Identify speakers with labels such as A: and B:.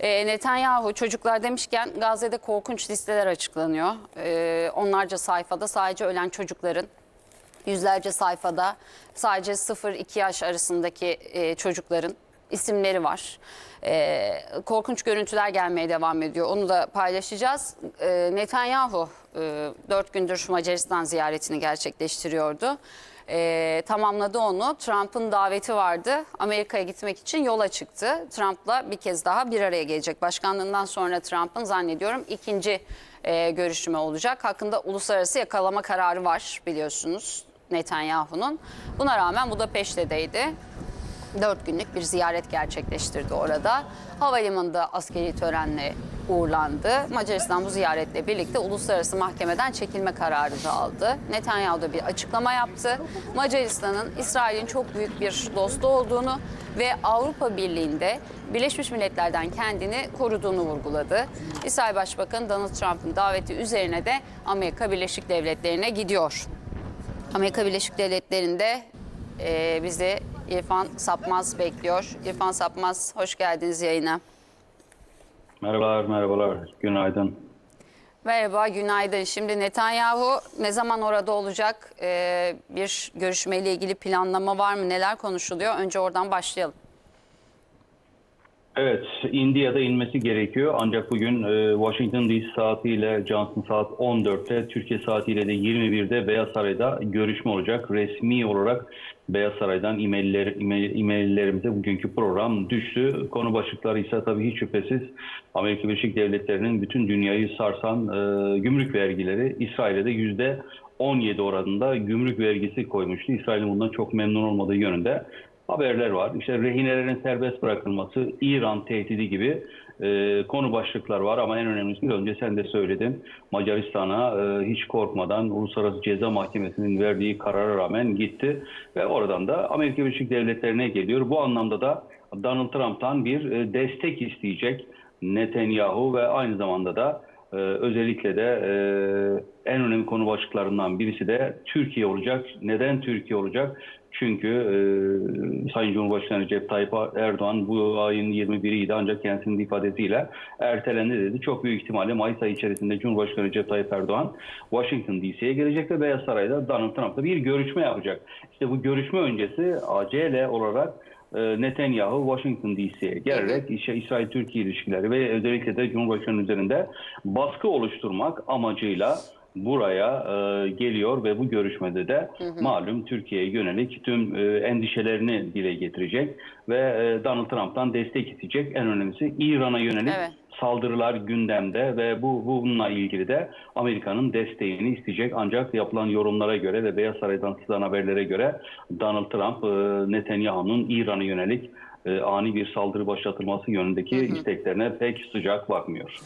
A: E, Netanyahu çocuklar demişken Gazze'de korkunç listeler açıklanıyor. E, onlarca sayfada sadece ölen çocukların yüzlerce sayfada sadece 0-2 yaş arasındaki e, çocukların isimleri var. E, korkunç görüntüler gelmeye devam ediyor. Onu da paylaşacağız. E, Netanyahu e, 4 gündür Macaristan ziyaretini gerçekleştiriyordu. E, tamamladı onu. Trump'ın daveti vardı. Amerika'ya gitmek için yola çıktı. Trump'la bir kez daha bir araya gelecek. Başkanlığından sonra Trump'ın zannediyorum ikinci e, görüşme olacak. Hakkında uluslararası yakalama kararı var biliyorsunuz Netanyahu'nun. Buna rağmen Budapeşte'deydi. Dört günlük bir ziyaret gerçekleştirdi orada. Havalimanında askeri törenle uğurlandı. Macaristan bu ziyaretle birlikte uluslararası mahkemeden çekilme kararı da aldı. Netanyahu da bir açıklama yaptı. Macaristan'ın İsrail'in çok büyük bir dostu olduğunu ve Avrupa Birliği'nde Birleşmiş Milletler'den kendini koruduğunu vurguladı. İsrail Başbakanı Donald Trump'ın daveti üzerine de Amerika Birleşik Devletleri'ne gidiyor. Amerika Birleşik Devletleri'nde e, bizi İrfan Sapmaz bekliyor. İrfan Sapmaz hoş geldiniz yayına.
B: Merhabalar, merhabalar. Günaydın.
A: Merhaba, günaydın. Şimdi Netanyahu ne zaman orada olacak? E, bir görüşmeyle ilgili planlama var mı? Neler konuşuluyor? Önce oradan başlayalım.
B: Evet, India'da inmesi gerekiyor. Ancak bugün e, Washington DC saatiyle Johnson saat 14'te, Türkiye saatiyle de 21'de Beyaz Saray'da görüşme olacak. Resmi olarak Beyaz Saray'dan e-mailler, e-mail- e-maillerimize bugünkü program düştü. Konu başlıkları ise tabii hiç şüphesiz Amerika Birleşik Devletleri'nin bütün dünyayı sarsan e, gümrük vergileri İsrail'e de yüzde 17 oranında gümrük vergisi koymuştu. İsrail'in bundan çok memnun olmadığı yönünde haberler var. İşte rehinelerin serbest bırakılması, İran tehdidi gibi e, konu başlıklar var ama en önemlisi önce sen de söyledin. Macaristan'a e, hiç korkmadan Uluslararası Ceza Mahkemesi'nin verdiği karara rağmen gitti ve oradan da Amerika Birleşik Devletleri'ne geliyor. Bu anlamda da Donald Trump'tan bir e, destek isteyecek Netanyahu ve aynı zamanda da ee, özellikle de e, en önemli konu başlıklarından birisi de Türkiye olacak. Neden Türkiye olacak? Çünkü e, Sayın Cumhurbaşkanı Recep Tayyip Erdoğan bu ayın 21'iydi ancak kendisinin ifadesiyle ertelendi dedi. Çok büyük ihtimalle Mayıs ayı içerisinde Cumhurbaşkanı Recep Tayyip Erdoğan Washington DC'ye gelecek ve Beyaz Saray'da Donald Trump'la bir görüşme yapacak. İşte bu görüşme öncesi acele olarak Netanyahu Washington DC'ye gelerek işte İsrail-Türkiye ilişkileri ve özellikle de Cumhurbaşkanı üzerinde baskı oluşturmak amacıyla buraya e, geliyor ve bu görüşmede de malum Türkiye'ye yönelik tüm e, endişelerini dile getirecek ve e, Donald Trump'tan destek isteyecek. En önemlisi İran'a yönelik
A: Evet.
B: saldırılar gündemde ve bu bununla ilgili de Amerika'nın desteğini isteyecek. Ancak yapılan yorumlara göre ve Beyaz Saray'dan sızan haberlere göre Donald Trump e, Netanyahu'nun İran'a yönelik e, ani bir saldırı başlatılması yönündeki isteklerine pek sıcak bakmıyor.